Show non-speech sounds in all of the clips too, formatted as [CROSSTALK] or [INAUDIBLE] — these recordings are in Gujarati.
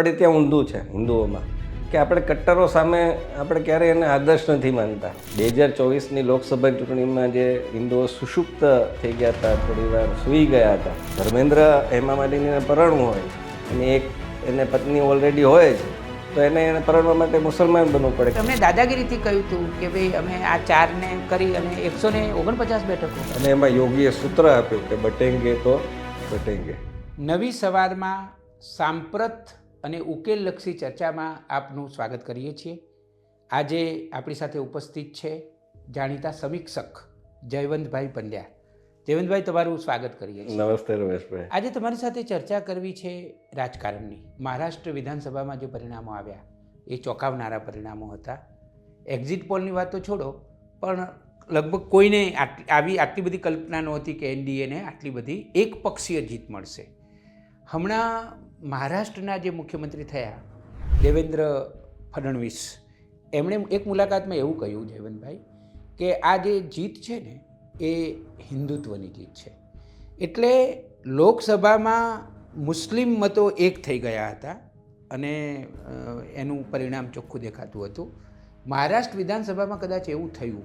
આપણે ત્યાં ઊંધું છે હિન્દુઓમાં કે આપણે કટ્ટરો સામે આપણે ક્યારેય એને આદર્શ નથી માનતા. બે હજાર ચોવીસની લોકસભા ચૂંટણીમાં જે હિન્દુઓ સુષુપ્ત થઈ ગયા હતા થોડી વાર સૂઈ ગયા હતા. ધર્મેન્દ્ર હેમા માલિનીને પરણવું હોય અને એક એને પત્ની ઓલરેડી હોય જ તો એને એને પરણવા માટે મુસલમાન બનવું પડે. અમે દાદાગીરીથી કહ્યું હતું કે ભાઈ અમે આ ચારને કરી અને એકસો ને ઓગણપચાસ બેઠકો. અને એમાં યોગીએ સૂત્ર આપ્યું કે બટેંગે તો બટેંગે. નવી સવારમાં સાંપ્રત અને ઉકેલલક્ષી ચર્ચામાં આપનું સ્વાગત કરીએ છીએ. આજે આપણી સાથે ઉપસ્થિત છે જાણીતા સમીક્ષક જયવંતભાઈ પંડ્યા. જયવંતભાઈ તમારું સ્વાગત કરીએ છીએ. નમસ્તે રમેશભાઈ. આજે તમારી સાથે ચર્ચા કરવી છે રાજકારણની. મહારાષ્ટ્ર વિધાનસભામાં જે પરિણામો આવ્યા એ ચોંકાવનારા પરિણામો હતા. એક્ઝિટ પોલની વાત તો છોડો પણ લગભગ કોઈને આટલી આવી આટલી બધી કલ્પના નહોતી કે એનડીએને આટલી બધી એક પક્ષીય જીત મળશે. હમણાં મહારાષ્ટ્રના જે મુખ્યમંત્રી થયા, દેવેન્દ્ર ફડણવીસ, એમણે એક મુલાકાતમાં એવું કહ્યું, જયવંતભાઈ, કે આ જે જીત છે ને, એ હિન્દુત્વની જીત છે. એટલે લોકસભામાં મુસ્લિમ મતો એક થઈ ગયા હતા અને એનું પરિણામ ચોખ્ખું દેખાતું હતું. મહારાષ્ટ્ર વિધાનસભામાં કદાચ એવું થયું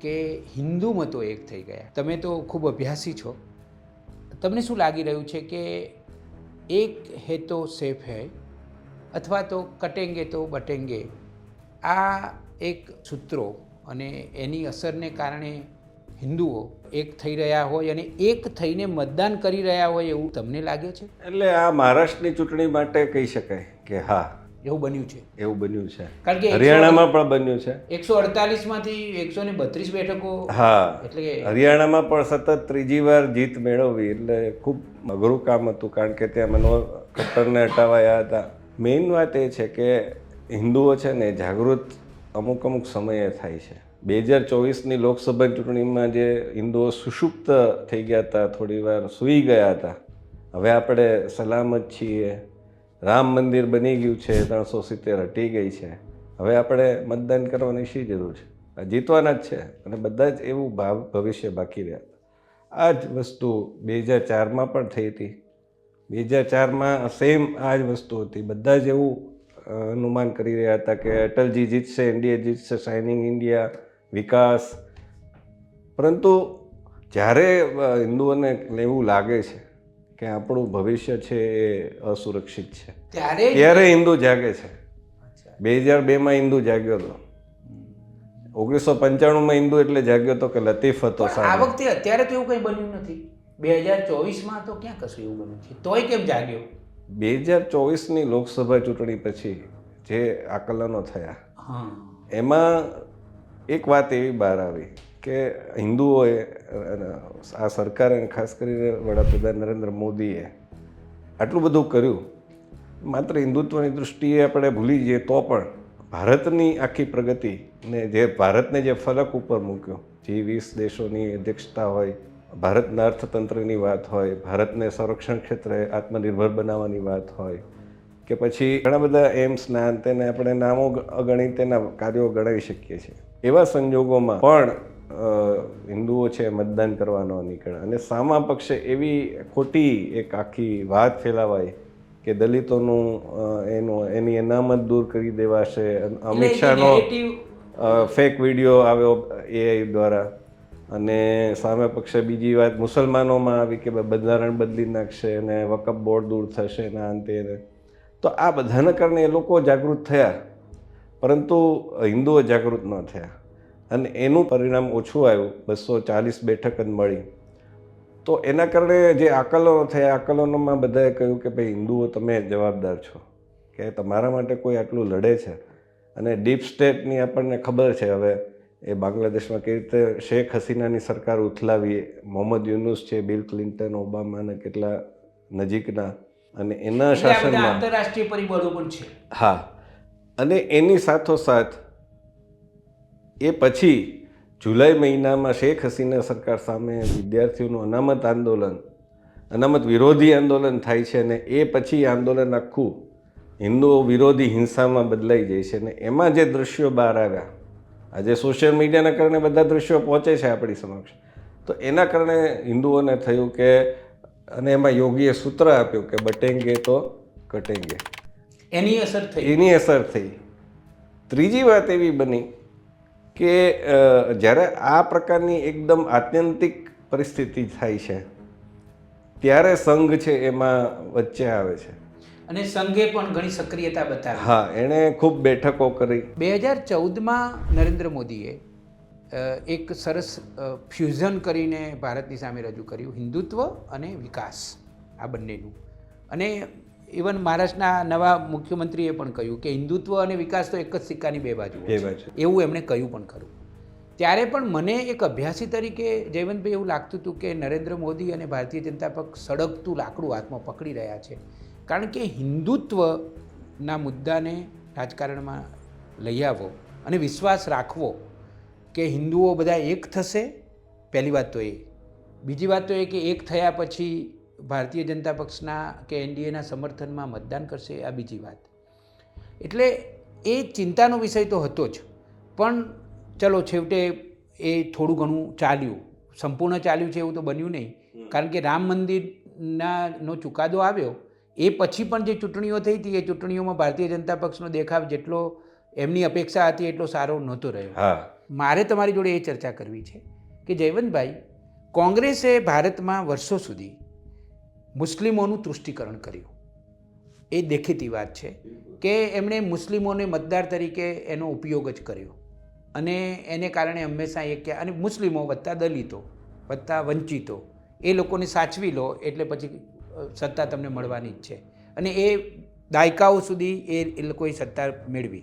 કે હિન્દુ મતો એક થઈ ગયા. તમે તો ખૂબ અભ્યાસી છો. તમને શું લાગી રહ્યું છે કે એક હે તો સેફ હૈ, અથવા તો કટેંગે તો બટેંગે. આ એક સૂત્રો અને એની અસરને કારણે હિન્દુઓ એક થઈ રહ્યા હોય અને એક થઈને મતદાન કરી રહ્યા હોય એવું તમને લાગે છે? એટલે આ મહારાષ્ટ્રની ચૂંટણી માટે કહી શકાય કે હા એવું બન્યું છે. એવું બન્યું છે. કારણ કે હરિયાણામાં પણ બન્યું છે. એકસો અડતાલીસમાંથી એકસો ને બત્રીસ બેઠકો હા. એટલે હરિયાણામાં પણ સતત ત્રીજી વાર જીત મેળવવી એટલે ખૂબ અઘરું કામ હતું કારણ કે ત્યાં મનોહર ખટ્ટરને હટાવાયા હતા. મેઇન વાત એ છે કે હિન્દુઓ છે ને જાગૃત અમુક અમુક સમયે થાય છે. બે હજાર ચોવીસની લોકસભા ચૂંટણીમાં જે હિન્દુઓ સુષુપ્ત થઈ ગયા હતા થોડી વાર સૂઈ ગયા હતા. હવે આપણે સલામત છીએ. રામ મંદિર બની ગયું છે, ત્રણસો સિત્તેર હટી ગઈ છે. હવે આપણે મતદાન કરવાની શી જરૂર છે? આ જીતવાના જ છે અને બધા જ એવું ભાવ ભવિષ્ય બાકી રહ્યા. આ જ વસ્તુ બે હજાર ચારમાં પણ થઈ હતી. બે હજાર ચારમાં સેમ આ જ વસ્તુ હતી. બધા જ એવું અનુમાન કરી રહ્યા હતા કે અટલજી જીતશે ઇન્ડિયા જીતશે શાઇનિંગ ઇન્ડિયા વિકાસ. પરંતુ જ્યારે હિન્દુઓને એવું લાગે છે કે આપણું ભવિષ્ય છે એ અસુરક્ષિત છે. ત્યારે હિન્દુ જાગે છે. બે હજાર બેમાં હિન્દુ જાગ્યો હતો ઓગણીસો પંચાણુંમાં હિન્દુ એટલે જાગ્યો હતો કે લતીફ હતો આ વખતે અત્યારે તો એવું કંઈ બન્યું નથી. બે હજાર ચોવીસમાં તો ક્યાં કશું એવું બન્યું છે તોય કેમ જાગ્યો? બે હજાર ચોવીસની લોકસભા ચૂંટણી પછી જે આકલનો થયા એમાં એક વાત એવી બહાર આવી કે હિન્દુઓએ આ સરકારે ખાસ કરીને વડાપ્રધાન નરેન્દ્ર મોદીએ આટલું બધું કર્યું. માત્ર હિન્દુત્વની દૃષ્ટિએ આપણે ભૂલી જઈએ તો પણ ભારતની આખી પ્રગતિ ને જે ભારતને જે ફલક ઉપર મૂક્યો, જે વીસ દેશોની અધ્યક્ષતા હોય, ભારતના અર્થતંત્રની વાત હોય, ભારતને સંરક્ષણ ક્ષેત્રે આત્મનિર્ભર બનાવવાની વાત હોય, કે પછી ઘણા બધા એમ્સના તેને આપણે નામો અગણિત, તેના કાર્યો ગણાવી શકીએ છીએ. એવા સંજોગોમાં પણ હિન્દુઓ છે મતદાન કરવાનો નીકળે. અને સામા પક્ષે એવી ખોટી એક આખી વાત ફેલાવાય કે દલિતોનું એનું એની અનામત દૂર કરી દેવાશે. અમિત શાહનો ફેક વીડિયો આવ્યો એઆઈ દ્વારા. અને સામે પક્ષે બીજી વાત મુસલમાનોમાં આવી કે ભાઈ બંધારણ બદલી નાખશે અને વકફ બોર્ડ દૂર થશે ને અંતે તો આ બધાના કારણે એ લોકો જાગૃત થયા. પરંતુ હિન્દુઓ જાગૃત ન થયા. અને એનું પરિણામ ઓછું આવ્યું બસો ચાલીસ બેઠક જ મળી. તો એના કારણે જે આકલનો થયા આકલનોમાં બધાએ કહ્યું કે ભાઈ હિન્દુઓ તમે જવાબદાર છો કે તમારા માટે કોઈ આટલું લડે છે. અને ડીપ સ્ટેટની આપણને ખબર છે હવે એ બાંગ્લાદેશમાં કેવી રીતે શેખ હસીનાની સરકાર ઉથલાવી મોહમ્મદ યુનુસ છે બિલ ક્લિન્ટન ઓબામાના કેટલા નજીકના. અને એના શાસનમાં આંતરરાષ્ટ્રીય પરિબળો પણ છે. હા. અને એની સાથોસાથ એ પછી જુલાઈ મહિનામાં શેખ હસીના સરકાર સામે વિદ્યાર્થીઓનું અનામત આંદોલન અનામત વિરોધી આંદોલન થાય છે અને એ પછી આંદોલન આખું હિન્દુઓ વિરોધી હિંસામાં બદલાઈ જાય છે અને એમાં જે દૃશ્યો બહાર આવ્યા આજે સોશિયલ મીડિયાના કારણે બધા દૃશ્યો પહોંચે છે આપણી સમક્ષ. તો એના કારણે હિન્દુઓને થયું કે અને એમાં યોગીએ સૂત્ર આપ્યું કે બટેંગે તો કટેંગે. એની અસર થઈ. એની અસર થઈ. ત્રીજી વાત એવી બની કે જ્યારે આ પ્રકારની એકદમ આત્યંતિક પરિસ્થિતિ થાય છે ત્યારે સંઘ છે એમાં વચ્ચે આવે છે. અને સંઘે પણ ઘણી સક્રિયતા બતાવી. હા એણે ખૂબ બેઠકો કરી. બે હજાર ચૌદમાં નરેન્દ્ર મોદીએ એક સરસ ફ્યુઝન કરીને ભારતની સામે રજૂ કર્યું હિન્દુત્વ અને વિકાસ આ બંનેનું. અને ઇવન મહારાષ્ટ્રના નવા મુખ્યમંત્રીએ પણ કહ્યું કે હિન્દુત્વ અને વિકાસ તો એક જ સિક્કાની બે બાજુ. એવું એમણે કહ્યું પણ ખરું. ત્યારે પણ મને એક અભ્યાસી તરીકે જયવંતભાઈ એવું લાગતું હતું કે નરેન્દ્ર મોદી અને ભારતીય જનતા પક્ષ સળગતું લાકડું હાથમાં પકડી રહ્યા છે. કારણ કે હિન્દુત્વના મુદ્દાને રાજકારણમાં લઈ આવો અને વિશ્વાસ રાખવો કે હિન્દુઓ બધા એક થશે પહેલી વાત તો એ. બીજી વાત તો એ કે એક થયા પછી ભારતીય જનતા પક્ષના કે એનડીએના સમર્થનમાં મતદાન કરશે આ બીજી વાત. એટલે એ ચિંતાનો વિષય તો હતો જ. પણ ચલો છેવટે એ થોડું ઘણું ચાલ્યું. સંપૂર્ણ ચાલ્યું છે એવું તો બન્યું નહીં. કારણ કે રામ મંદિરના નો ચુકાદો આવ્યો. એ પછી પણ જે ચૂંટણીઓ થઈ હતી એ ચૂંટણીઓમાં ભારતીય જનતા પક્ષનો દેખાવ જેટલો એમની અપેક્ષા હતી એટલો સારો નહોતો રહ્યો. મારે તમારી જોડે એ ચર્ચા કરવી છે કે જયવંતભાઈ કોંગ્રેસે ભારતમાં વર્ષો સુધી મુસ્લિમોનું તૃષ્ટિકરણ કર્યું. એ દેખીતી વાત છે કે એમણે મુસ્લિમોને મતદાર તરીકે એનો ઉપયોગ જ કર્યો. અને એને કારણે હંમેશા એ કે અને મુસ્લિમો વત્તા દલિતો, વત્તા વંચિતો, એ લોકોને સાચવી લો એટલે પછી સત્તા તમને મળવાની જ છે. અને એ દાયકાઓ સુધી એ લોકોએ સત્તા મેળવી.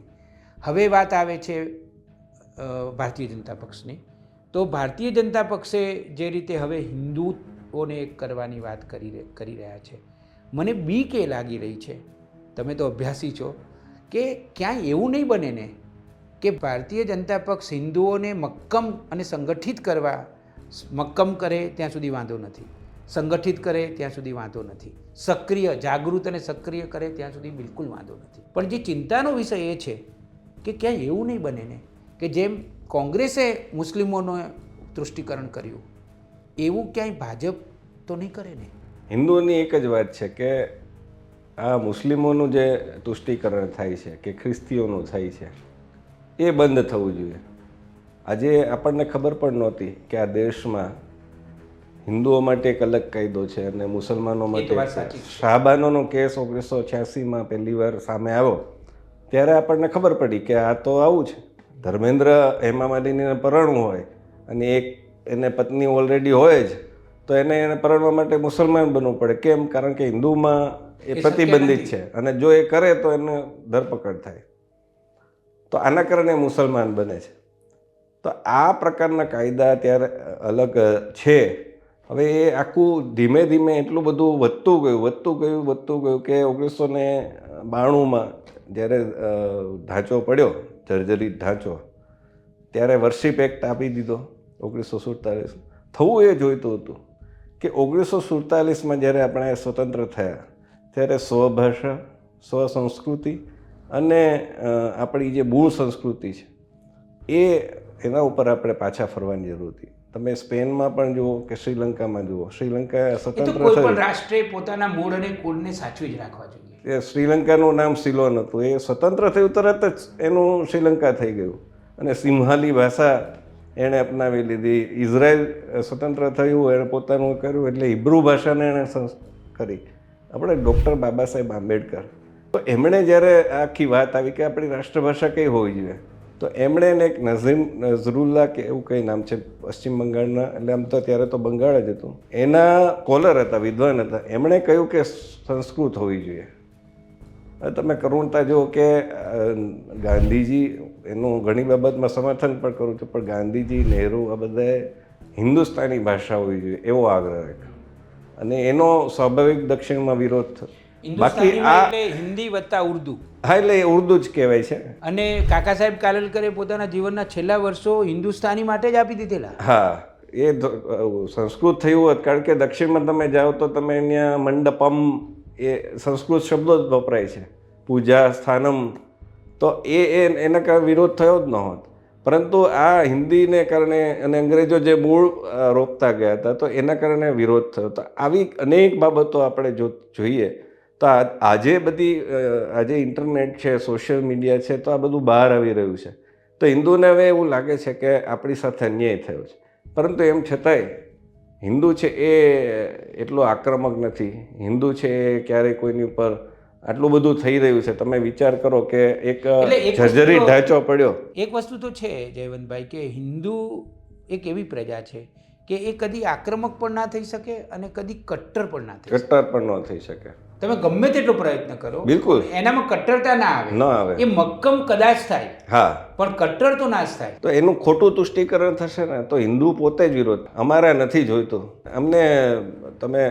હવે વાત આવે છે ભારતીય જનતા પક્ષની. તો ભારતીય જનતા પક્ષે જે રીતે હવે એક કરવાની વાત કરી કરી રહ્યા છે. મને બીક એ લાગી રહી છે. તમે તો અભ્યાસી છો. કે ક્યાંય એવું નહીં બને ને કે ભારતીય જનતા પક્ષ હિન્દુઓને મક્કમ અને સંગઠિત કરવા મક્કમ કરે ત્યાં સુધી વાંધો નથી. સંગઠિત કરે ત્યાં સુધી વાંધો નથી. સક્રિય, જાગૃત અને સક્રિય કરે ત્યાં સુધી બિલકુલ વાંધો નથી. પણ જે ચિંતાનો વિષય એ છે કે ક્યાંય એવું નહીં બને ને કે જેમ કોંગ્રેસે મુસ્લિમોનું તૃષ્ટિકરણ કર્યું એવું ક્યાંય ભાજપ તો નહીં કરે ને? હિન્દુઓની એક જ વાત છે કે આ મુસ્લિમોનું જે તુષ્ટિકરણ થાય છે કે ખ્રિસ્તીઓનું થાય છે એ બંધ થવું જોઈએ. આજે આપણને ખબર પણ નહોતી કે આ દેશમાં હિન્દુઓ માટે એક અલગ કાયદો છે અને મુસલમાનો માટે. શાહબાનોનો કેસ ઓગણીસો છ્યાસીમાં પહેલી વાર સામે આવ્યો. ત્યારે આપણને ખબર પડી કે આ તો આવું છે ધર્મેન્દ્ર હેમા માલિનીને પરણવું હોય અને એક એને પત્ની ઓલરેડી હોય જ તો એને એને પરણવા માટે મુસલમાન બનવું પડે. કેમ? કારણ કે હિન્દુમાં એ પ્રતિબંધિત છે. અને જો એ કરે તો એને ધરપકડ થાય. તો આના કારણે મુસલમાન બને છે. તો આ પ્રકારના કાયદા ત્યારે અલગ છે. હવે એ આખું ધીમે ધીમે એટલું બધું વધતું ગયું વધતું ગયું વધતું ગયું કે ઓગણીસો ને બાણુંમાં જ્યારે ઢાંચો પડ્યો જર્જરિત ઢાંચો ત્યારે વર્ષિપ એક્ટ આપી દીધો. ઓગણીસો સુડતાલીસ. થવું એ જોઈતું હતું કે ઓગણીસો સુડતાલીસમાં જ્યારે આપણે સ્વતંત્ર થયા ત્યારે સ્વભાષા સ્વસંસ્કૃતિ અને આપણી જે મૂળ સંસ્કૃતિ છે એ એના ઉપર આપણે પાછા ફરવાની જરૂર હતી. તમે સ્પેનમાં પણ જુઓ કે શ્રીલંકામાં જુઓ શ્રીલંકા સ્વતંત્ર રાષ્ટ્રે પોતાના મૂળ અને કુળને સાચવી જ રાખવા જોઈએ. એ શ્રીલંકાનું નામ સિલોન હતું. એ સ્વતંત્ર થયું તરત જ એનું શ્રીલંકા થઈ ગયું. અને સિંહાલી ભાષા એણે અપનાવી લીધી. ઇઝરાયલ સ્વતંત્ર થયું, એણે પોતાનું કર્યું એટલે હિબ્રુ ભાષાને એણે કરી. આપણે ડૉક્ટર બાબા સાહેબ આંબેડકર. તો એમણે જ્યારે આખી વાત આવી કે આપણી રાષ્ટ્રભાષા કઈ હોવી જોઈએ, તો એમણે એને એક નઝીમ, નઝરુલ્લા કે એવું કંઈ નામ છે, પશ્ચિમ બંગાળના, એટલે આમ તો ત્યારે તો બંગાળ જ હતું. એના કોલર હતા, વિદ્વાન હતા. એમણે કહ્યું કે સંસ્કૃત હોવી જોઈએ. તમે કરુણતા જુઓ કે ગાંધીજી એનું ઘણી બાબતમાં સમર્થન પણ કરું છું પણ ગાંધીજી નહેરુ આ બધાએ હિન્દુસ્તાની ભાષા હોવી જોઈએ એવો આગ્રહ રાખ્યો. અને એનો સ્વાભાવિક દક્ષિણમાં વિરોધ થયો. બાકી આ હિન્દી વત્તા ઉર્દુ. હા એટલે એ ઉર્દુ જ કહેવાય છે. અને કાકા સાહેબ કાલેલકરે પોતાના જીવનના છેલ્લા વર્ષો હિન્દુસ્તાની માટે જ આપી દીધેલા. હા એ સંસ્કૃત થયું હોત કારણ કે દક્ષિણમાં તમે જાઓ તો તમે અહીંયા મંડપમ એ સંસ્કૃત શબ્દો જ વપરાય છે. પૂજા સ્થાનમ તો એ એના વિરોધ થયો જ ન હોત. પરંતુ આ હિન્દીને કારણે અને અંગ્રેજો જે મૂળ રોપતા ગયા હતા, તો એના કારણે વિરોધ થયો તો આવી અનેક બાબતો આપણે જો જોઈએ, તો આજે બધી આજે ઇન્ટરનેટ છે, સોશિયલ મીડિયા છે, તો આ બધું બહાર આવી રહ્યું છે. તો હિન્દુને હવે એવું લાગે છે કે આપણી સાથે અન્યાય થયો છે. પરંતુ એમ છતાંય, હિન્દુ છે એ એટલો આક્રમક નથી. હિન્દુ છે એ ક્યારેય કોઈની ઉપર આટલું બધું થઈ રહ્યું છે. તમે વિચાર કરો કે એક જર્જરી ઢાંચો પડ્યો. એક વસ્તુ તો છે જયવંતભાઈ કે હિન્દુ એક એવી પ્રજા છે કે એ કદી આક્રમક પણ ના થઈ શકે અને કદી કટ્ટર પણ ના થઈ કટ્ટર પણ ન થઈ શકે. તમે ગમે તેટલો પ્રયત્ન કરો બિલકુલ. એનામાં કટ્ટરતા ના આવે. ના આવે. એ મક્કમ કદાચ થાય. હા. પણ કટ્ટર તો ના જ થાય. તો એનું ખોટું તુષ્ટિકરણ થશે ને તો હિન્દુ પોતે જ વિરોધ. અમારા નથી જોઈતું. અમને તમે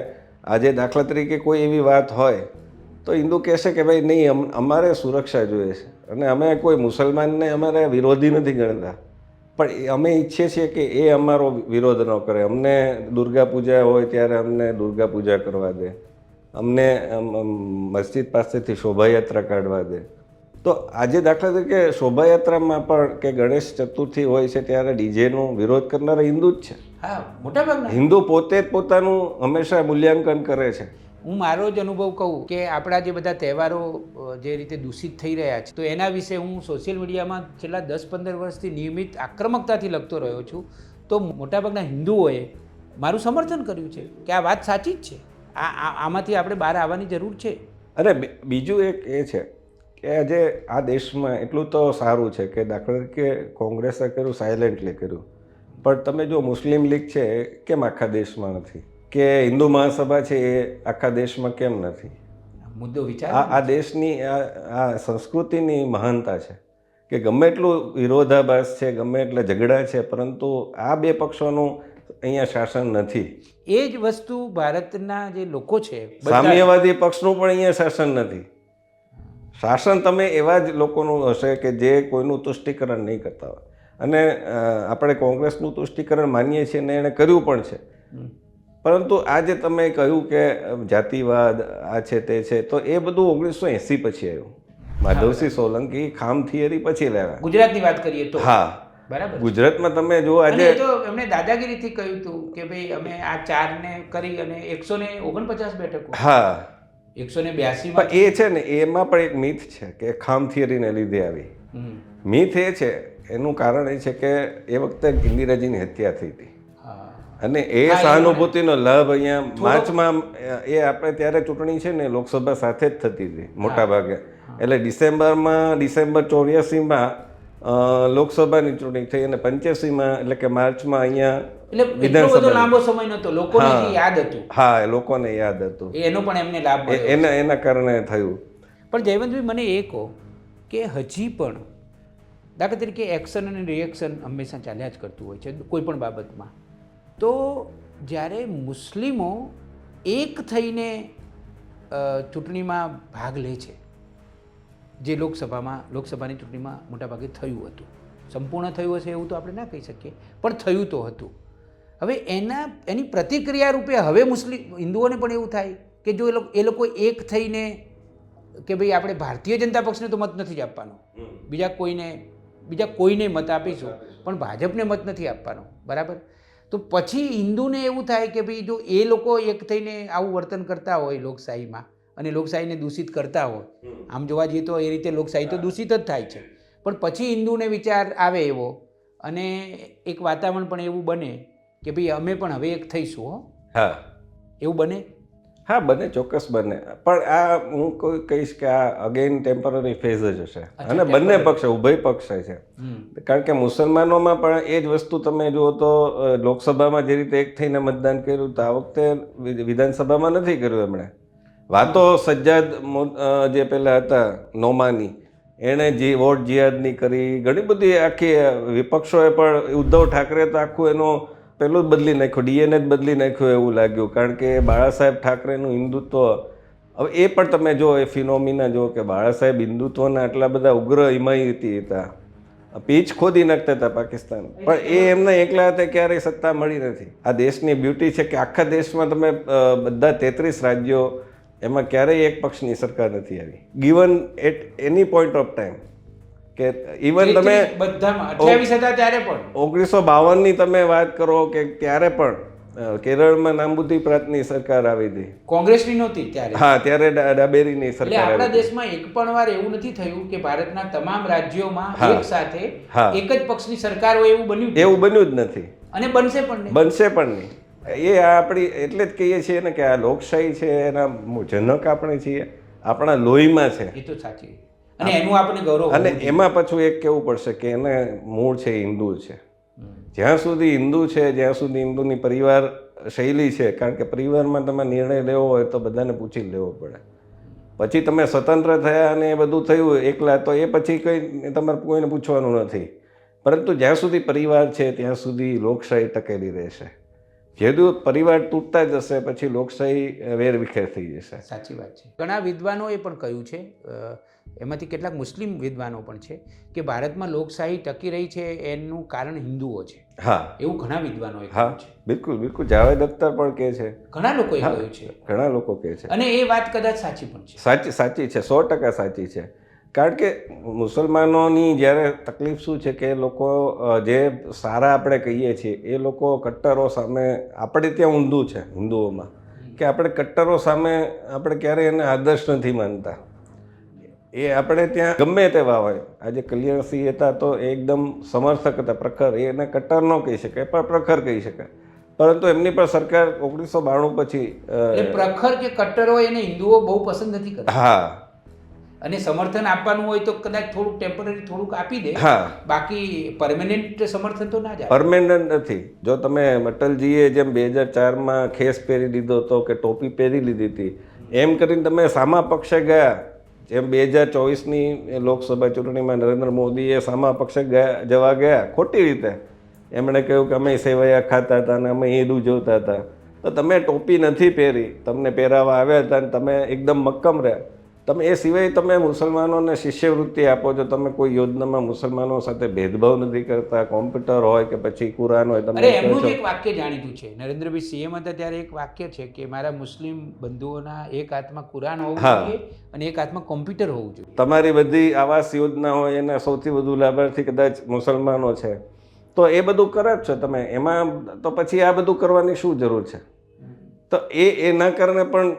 આજે દાખલા તરીકે કોઈ એવી વાત હોય તો હિન્દુ કહેશે કે ભાઈ નહીં અમ- અમારે સુરક્ષા જોઈએ છે. અને અમે કોઈ મુસલમાનને અમારે વિરોધી નથી ગણતા. પણ અમે ઈચ્છીએ છીએ કે એ અમારો વિરોધ ન કરે. અમને દુર્ગા પૂજા હોય ત્યારે અમને દુર્ગા પૂજા કરવા દે. અમને અમ, અમ, મસ્જિદ પાસેથી શોભાયાત્રા કાઢવા દે. તો આજે દાખલા તરીકે શોભાયાત્રામાં પણ કે ગણેશ ચતુર્થી હોય છે ત્યારે ડીજેનો વિરોધ કરનારા હિન્દુ જ છે. હા મોટાભાગના. હિન્દુ પોતે જ પોતાનું હંમેશા મૂલ્યાંકન કરે છે. હું મારો જ અનુભવ કહું કે આપણા જે બધા તહેવારો જે રીતે દૂષિત થઈ રહ્યા છે, તો એના વિશે હું સોશિયલ મીડિયામાં છેલ્લા દસ પંદર વર્ષથી નિયમિત આક્રમકતાથી લખતો રહ્યો છું. તો મોટાભાગના હિન્દુઓએ મારું સમર્થન કર્યું છે કે આ વાત સાચી જ છે. આ આમાંથી આપણે બહાર આવવાની જરૂર છે. અને બીજું એક એ છે કે આજે આ દેશમાં એટલું તો સારું છે કે દાખલા તરીકે કોંગ્રેસે કર્યું સાયલેન્ટલી કર્યું. પણ તમે જો મુસ્લિમ લીગ છે કેમ આખા દેશમાં નથી? કે હિન્દુ મહાસભા છે એ આખા દેશમાં કેમ નથી? મુદ્દો વિચાર આ દેશની આ સંસ્કૃતિની મહાનતા છે કે ગમે એટલું વિરોધાભાસ છે ગમે એટલે ઝઘડા છે પરંતુ આ બે પક્ષોનું અહીંયા શાસન નથી. એ જ વસ્તુ ભારતના જે લોકો છે સામ્યવાદી પક્ષનું પણ અહીંયા શાસન નથી. શાસન તમે એવા જ લોકોનું હશે કે જે કોઈનું તુષ્ટિકરણ નહીં કરતા હોય. અને આપણે કોંગ્રેસનું તુષ્ટિકરણ માનીએ છીએ અને એણે કર્યું પણ છે. પરંતુ આજે તમે કહ્યું કે જાતિવાદ આ છે તે છે તો એ બધું ઓગણીસો એંસી પછી આવ્યું. માધવસિંહ સોલંકી ખામ થિયરી પછી લેવા. ગુજરાતની વાત કરીએ તો? હા. બરાબર. ગુજરાતમાં તમે જો આજે તો એમણે દાદાગીરીથી કહ્યું હતું કે ભાઈ અમે આ ચારને કરી અને એકસો ને ઓગણપચાસ બેઠકો. હા. એકસો ને બ્યાસીમાં પણ એ છે ને એમાં પણ એક મિથ છે કે ખામ થિયરીને લીધે આવી. મિથ એ છે એનું કારણ એ છે કે એ વખતે ઇન્દિરાજીની હત્યા થઈ હતી. અને એ સહાનુભૂતિનો લાભ અહીંયા માર્ચમાં એ આપણે ત્યારે ચૂંટણી છે ને લોકસભા સાથે જ થતી હતી મોટા ભાગે. એટલે ડિસેમ્બરમાં ડિસેમ્બર ચોર્યાસીમાં લોકસભાની ચૂંટણી થઈ અને પંચ્યાસીમાં એટલે કે માર્ચમાં અહીંયા વિધાનસભા લાંબો સમય લોકોને યાદ હતું. હા એ લોકોને યાદ હતું. એનો પણ એમને લાભ એના એના કારણે થયું. પણ જયવંતભાઈ મને એ કહો કે હજી પણ દાખલા તરીકે એક્શન અને રિએક્શન હંમેશા ચાલ્યા જ કરતું હોય છે કોઈ પણ બાબતમાં. તો જ્યારે મુસ્લિમો એક થઈને ચૂંટણીમાં ભાગ લે છે જે લોકસભામાં લોકસભાની ચૂંટણીમાં મોટાભાગે થયું હતું. સંપૂર્ણ થયું હશે એવું તો આપણે ના કહી શકીએ પણ થયું તો હતું. હવે એના એની પ્રતિક્રિયા રૂપે હવે મુસ્લિમ હિન્દુઓને પણ એવું થાય કે જો એ લોકો એ લોકો એક થઈને કે ભાઈ આપણે ભારતીય જનતા પક્ષને તો મત નથી જ આપવાનો. બીજા કોઈને બીજા કોઈને મત આપીશું. પણ ભાજપને મત નથી આપવાનો. બરાબર? તો પછી હિન્દુને એવું થાય કે ભાઈ જો એ લોકો એક થઈને આવું વર્તન કરતા હોય લોકશાહીમાં અને લોકશાહીને દૂષિત કરતા હોય. આમ જોવા જઈએ તો એ રીતે લોકશાહી તો દૂષિત જ થાય છે. પણ પછી હિન્દુને વિચાર આવે એવો અને એક વાતાવરણ પણ એવું બને કે ભાઈ અમે પણ હવે એક થઈશું હો. હા. એવું બને? હા બને ચોક્કસ બને. પણ આ હું કોઈ કહીશ કે આ અગેન ટેમ્પરરી ફેઝ જ હશે. અને બંને પક્ષે ઉભય પક્ષે છે. કારણ કે મુસલમાનોમાં પણ એ જ વસ્તુ તમે જુઓ તો લોકસભામાં જે રીતે એક થઈને મતદાન કર્યું તો આ વખતે વિધાનસભામાં નથી કર્યું એમણે. વાતો સજ્જાદ જે પેલા હતા નોમાની એણે જે વોટ જિયાદની કરી ઘણી બધી આખી વિપક્ષોએ પણ ઉદ્ધવ ઠાકરે તો આખું એનો પેલું જ બદલી નાખ્યું, ડીએનએ જ બદલી નાખ્યું એવું લાગ્યું. કારણ કે બાળા સાહેબ ઠાકરેનું હિન્દુત્વ, હવે એ પણ તમે જો એ ફિનોમિના જો કે બાળા સાહેબ હિન્દુત્વના આટલા બધા ઉગ્ર હિમાયતી હતા. પીચ ખોદી નાખતા હતા પાકિસ્તાન. પણ એ એમને એકલા હાથે ક્યારેય સત્તા મળી નથી. આ દેશની બ્યુટી છે કે આખા દેશમાં તમે બધા તેત્રીસ રાજ્યો, એમાં ક્યારેય એક પક્ષની સરકાર નથી આવી. Given at any point of time કે ઇવન તમે ત્યારે પણ. ઓગણીસો બાવનની તમે વાત કરો કે ત્યારે પણ કેરળમાં નામબુદ્ધિ પ્રાંતની સરકાર આવી હતી. કોંગ્રેસની નહોતી ત્યારે. હા ત્યારે ડાબેરીની સરકાર આપણા દેશમાં એક પણ વાર એવું નથી થયું કે ભારતના તમામ રાજ્યોમાં એક સાથે એક જ પક્ષની સરકાર હોય એવું બન્યું એવું બન્યું જ નથી. અને બનશે પણ નહીં. બનશે પણ નહીં. એ આપણી એટલે જ કહીએ છીએ ને કે આ લોકશાહી છે એના જનક આપણે છીએ. આપણા લોહીમાં છે. એ તો સાચી અને એનું આપણે ગૌરવ અને એમાં પાછું એક કહેવું પડશે કે એને મૂળ છે હિન્દુ છે. જ્યાં સુધી હિન્દુ છે જ્યાં સુધી હિન્દુની પરિવાર શૈલી છે કારણ કે પરિવારમાં તમે નિર્ણય લેવો હોય તો બધાને પૂછી લેવો પડે. પછી તમે સ્વતંત્ર થયા અને એ બધું થયું એકલા તો એ પછી કંઈ તમારે કોઈને પૂછવાનું નથી. પરંતુ જ્યાં સુધી પરિવાર છે ત્યાં સુધી લોકશાહી ટકેલી રહેશે. જે દિવસ પરિવાર તૂટતા જશે પછી લોકશાહી વેર વિખેર થઈ જશે. સાચી વાત છે. ઘણા વિદ્વાનોએ પણ કહ્યું છે એમાંથી કેટલાક મુસ્લિમ વિદ્વાનો પણ છે કે ભારતમાં લોકશાહી ટકી રહી છે એનું કારણ હિન્દુઓ છે. હા. એવું ઘણા વિદ્વાનો હા બિલકુલ બિલકુલ. જાવેદ અખ્તર પણ કહે છે. ઘણા લોકો કહ્યું છે. ઘણા લોકો કહે છે. અને એ વાત કદાચ સાચી પણ છે. સાચી સાચી છે સો ટકા સાચી છે. કારણ કે મુસલમાનોની જ્યારે તકલીફ શું છે કે એ લોકો જે સારા આપણે કહીએ છીએ એ લોકો કટ્ટરો સામે આપણે ત્યાં ઊંધું છે હિન્દુઓમાં કે આપણે કટ્ટરો સામે આપણે ક્યારેય એને આદર્શ નથી માનતા. એ આપણે ત્યાં ગમે તેવા હોય. આજે કલ્યાણસિંહ હતા તો એકદમ સમર્થક હતા પ્રખર. એને કટ્ટર ન કહી શકાય પણ પ્રખર કહી શકાય પરંતુ એમની પર સરકાર ઓગણીસો બાણું પછી પ્રખર કે કટ્ટર હોય એને હિન્દુઓ બહુ પસંદ નથી કરતા. હા. અને સમર્થન આપવાનું હોય તો કદાચ થોડુંક ટેમ્પરરી થોડુંક આપી દે. હા. બાકી પરમેનન્ટ સમર્થન તો ના જાય પરમેનન્ટ નથી. જો તમે અટલજીએ જેમ બે હજાર ચારમાં ખેસ પહેરી દીધો હતો કે ટોપી પહેરી લીધી હતી એમ કરીને તમે સામા પક્ષે ગયા જેમ બે હજાર ચોવીસની લોકસભા ચૂંટણીમાં નરેન્દ્ર મોદીએ સામા પક્ષે ગયા, જવા ગયા ખોટી રીતે. એમણે કહ્યું કે અમે સેવૈયા ખાતા હતા અને અમે ઈદું જોતા હતા. તો તમે ટોપી નથી પહેરી, તમને પહેરાવા આવ્યા હતા અને તમે એકદમ મક્કમ રહ્યા. તમે એ સિવાય તમે મુસલમાનોને શિષ્યવૃત્તિ આપો છો તમે કોઈ યોજનામાં મુસલમાનો સાથે ભેદભાવ નથી કરતા કોમ્પ્યુટર હોય કે પછી કુરાન હોય તમે એમનું એક વાક્ય જાણીતું છે. નરેન્દ્રભાઈ સીએમ હતા ત્યારે એક વાક્ય છે કે મારા મુસ્લિમ બંધુઓના એક હાથમાં કુરાન હોવું જોઈએ અને એક હાથમાં કોમ્પ્યુટર હોવું જોઈએ. તમારી બધી આવાસ યોજના હોય એના સૌથી વધુ લાભાર્થી કદાચ મુસલમાનો છે. તો એ બધું કરે જ છો તમે. એમાં તો પછી આ બધું કરવાની શું જરૂર છે? તો એ એના કારણે પણ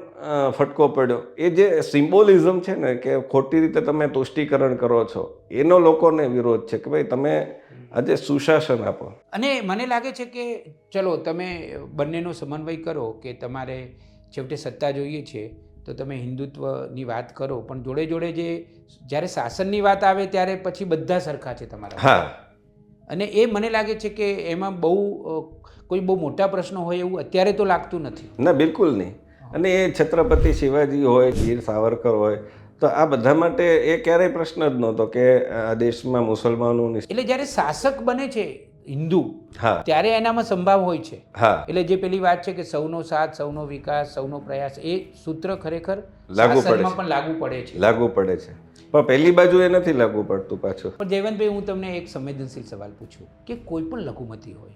ફટકો પડ્યો. એ જે સિમ્બોલિઝમ છે ને કે ખોટી રીતે તમે તુષ્ટિકરણ કરો છો એનો લોકોને વિરોધ છે કે ભાઈ તમે આજે સુશાસન આપો. અને મને લાગે છે કે ચલો તમે બંનેનો સમન્વય કરો કે તમારે છેવટે સત્તા જોઈએ છે તો તમે હિન્દુત્વની વાત કરો. પણ જોડે જોડે જે જ્યારે શાસનની વાત આવે ત્યારે પછી બધા સરખા છે તમારા. હા. અને એ મને લાગે છે કે એમાં બહુ કોઈ બહુ મોટા પ્રશ્નો હોય એવું અત્યારે તો લાગતું નથી. ના બિલકુલ નહીં. અને એ છત્રપતિ શિવાજી હોય વીર સાવરકર હોય તો આ બધા માટે એ ક્યારેય પ્રશ્ન જ નહોતો કે આ દેશમાં મુસલમાનોની એટલે જ્યારે શાસક બને છે હિન્દુ હા. ત્યારે એનામાં સંભાવ હોય છે. હા. એટલે જે પેલી વાત છે કે સૌનો સાથ સૌનો વિકાસ સૌનો પ્રયાસ એ સૂત્ર ખરેખર લાગુ પડે પણ લાગુ પડે છે. લાગુ પડે છે. પણ પહેલી બાજુ એ નથી લાગુ પડતું પાછું. પણ જયવંતભાઈ હું તમને એક સંવેદનશીલ સવાલ પૂછું કે કોઈ પણ લઘુમતી હોય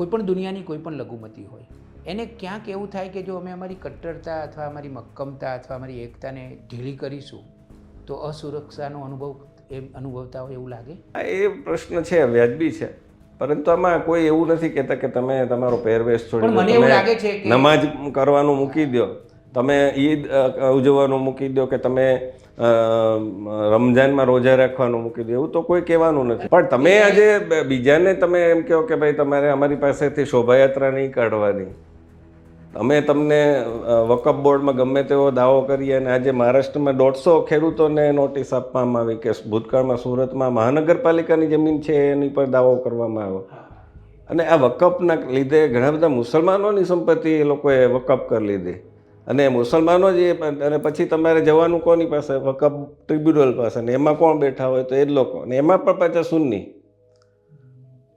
કોઈ પણ દુનિયાની કોઈ પણ લઘુમતી હોય એને ક્યાંક એવું થાય કે જો અમે અમારી કટ્ટરતા અથવા અમારી મક્કમતા અથવા અમારી એકતાને ઢીલી કરીશું તો અસુરક્ષાનો અનુભવ એ અનુભવતા હોય એવું લાગે? એ પ્રશ્ન છે વ્યાજબી છે. પરંતુ આમાં કોઈ એવું નથી કહેતા કે તમે તમારો પહેરવેશ છોડી મને એવું લાગે છે નમાજ કરવાનું મૂકી દો. તમે ઈદ ઉજવવાનું મૂકી દો કે તમે રમઝાનમાં રોજા રાખવાનું મૂકી દો એવું તો કોઈ કહેવાનું નથી. પણ તમે આજે બીજાને તમે એમ કહો કે ભાઈ તમારે અમારી પાસેથી શોભાયાત્રા નહીં કાઢવાની. અમે તમને વકફ બોર્ડમાં ગમે તેવો દાવો કરીએ અને આજે મહારાષ્ટ્રમાં દોઢસો ખેડૂતોને નોટિસ આપવામાં આવી કે ભૂતકાળમાં સુરતમાં મહાનગરપાલિકાની જમીન છે એની પર દાવો કરવામાં આવ્યો. અને આ વકફના લીધે ઘણા બધા મુસલમાનોની સંપત્તિ એ લોકોએ વકફ કરી લીધી. અને મુસલમાનો જ એ અને પછી તમારે જવાનું કોની પાસે? વકફ ટ્રિબ્યુનલ પાસે. ને એમાં કોણ બેઠા હોય તો એ જ લોકો. ને એમાં પણ પાછા સુન્ની.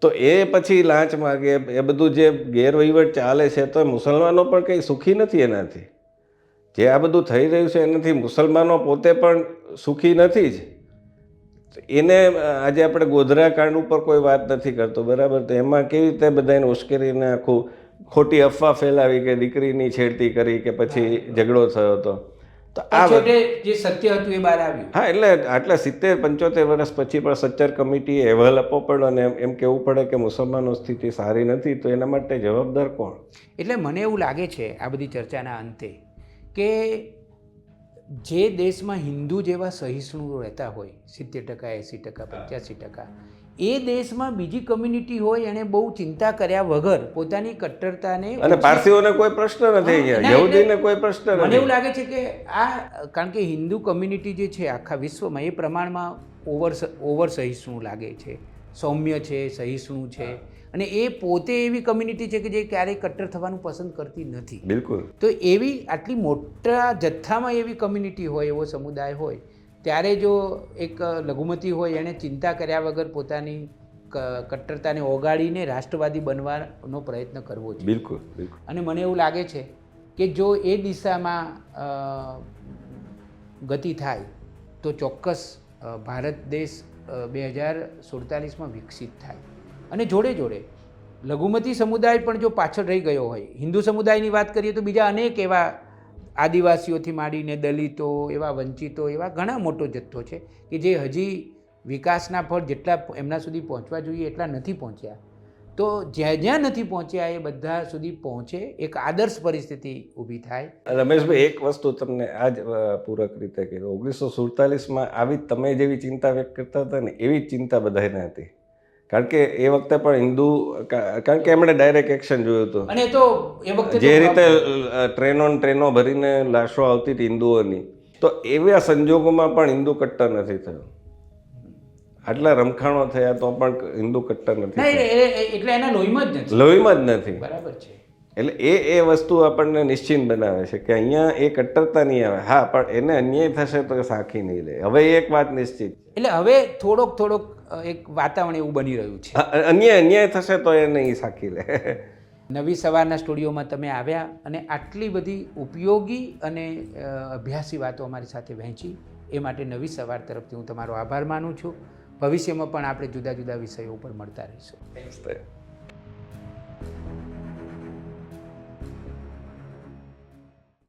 તો એ પછી લાંચ માગે, એ બધું જે ગેરવહીવટ ચાલે છે, તો મુસલમાનો પણ કંઈ સુખી નથી એનાથી. જે આ બધું થઈ રહ્યું છે, એનાથી મુસલમાનો પોતે પણ સુખી નથી જ. એને આજે આપણે ગોધરા કાંડ ઉપર કોઈ વાત નથી કરતો, બરાબર? તો એમાં કેવી રીતે બધાને ઉશ્કેરીને આખું ખોટી અફવા ફેલાવી કે દીકરીની છેડતી કરી કે પછી ઝઘડો થયો હતો તો આ જે સત્ય હતું એ બહાર આવ્યું. હા એટલે આટલા સિત્તેર પંચોતેર વર્ષ પછી પણ સચ્ચર કમિટીએ અહેવાલ આપવો પડ્યો અને એમ કેવું કહેવું પડે કે મુસલમાનો સ્થિતિ સારી નથી તો એના માટે જવાબદાર કોણ? એટલે મને એવું લાગે છે આ બધી ચર્ચાના અંતે કે જે દેશમાં હિન્દુ જેવા સહિષ્ણુ રહેતા હોય સિત્તેર ટકા એંસી ટકા પંચ્યાસી ટકા એ દેશમાં બીજી કમ્યુનિટી હોય એને બહુ ચિંતા કર્યા વગર પોતાની કટ્ટરતાને અને પારસીઓને કોઈ પ્રશ્ન નથી યહૂદીને કોઈ પ્રશ્ન મને એવું લાગે છે કે આ કારણ કે હિન્દુ કમ્યુનિટી જે છે આખા વિશ્વમાં એ પ્રમાણમાં ઓવર ઓવર સહિષ્ણુ લાગે છે. સૌમ્ય છે સહિષ્ણુ છે. અને એ પોતે એવી કમ્યુનિટી છે કે જે ક્યારેય કટ્ટર થવાનું પસંદ કરતી નથી. બિલકુલ. તો એવી આટલી મોટા જથ્થામાં એવી કમ્યુનિટી હોય એવો સમુદાય હોય ત્યારે જો એક લઘુમતી હોય એણે ચિંતા કર્યા વગર પોતાની કટ્ટરતાને ઓગાળીને રાષ્ટ્રવાદી બનવાનો પ્રયત્ન કરવો જોઈએ. બિલકુલ બિલકુલ. અને મને એવું લાગે છે કે જો એ દિશામાં ગતિ થાય તો ચોક્કસ ભારત દેશ બે હજાર સુડતાલીસમાં વિકસિત થાય. અને જોડે જોડે લઘુમતી સમુદાય પણ જો પાછળ રહી ગયો હોય હિન્દુ સમુદાયની વાત કરીએ તો બીજા અનેક એવા આદિવાસીઓથી માંડીને દલિતો, એવા વંચિતો, એવા ઘણા મોટો જથ્થો છે કે જે હજી વિકાસના ફળ જેટલા એમના સુધી પહોંચવા જોઈએ એટલા નથી પહોંચ્યા. તો જ્યાં જ્યાં નથી પહોંચ્યા એ બધા સુધી પહોંચે, એક આદર્શ પરિસ્થિતિ ઊભી થાય. રમેશભાઈ, એક વસ્તુ તમને આ જ પૂરક રીતે કીધું. ઓગણીસો સુડતાલીસમાં આવી તમે જેવી ચિંતા વ્યક્ત કરતા હતા ને એવી ચિંતા બધાને હતી. કારણ કે એ વખતે પણ હિન્દુ કારણ કે એમણે ડાયરેક્ટ એક્શન જોયું હતું. અને તો એ વખતે જે રીતે ટ્રેનો ટ્રેનો ભરીને લાશો આવતી હતી હિન્દુઓની તો એવા સંજોગોમાં પણ હિન્દુ કટ્ટર નથી થયો. આટલા રમખાણો થયા તો પણ હિન્દુ કટ્ટર નથી એટલે એના લોહીમાં જ નથી. લોહીમાં જ નથી. બરાબર છે. એટલે એ એ વસ્તુ આપણને નિશ્ચિંત બનાવે છે કે અહીંયા એ કટ્ટરતા નહીં આવે. હા પણ એને અન્યાય થશે તો સાખી નહીં લે. હવે એક વાત નિશ્ચિત એટલે હવે થોડોક થોડોક એક વાતાવરણ એવું બની રહ્યું છે. અન્યાય અન્યાય થશે તો એ નહીં સાખી લે. [LAUGHS] નવી સવારના સ્ટુડિયોમાં તમે આવ્યા અને આટલી બધી ઉપયોગી અને અભ્યાસી વાતો અમારી સાથે વહેંચી. એ માટે નવી સવાર તરફથી હું તમારો આભાર માનું છું. ભવિષ્યમાં પણ આપણે જુદા જુદા વિષયો ઉપર મળતા રહીશું.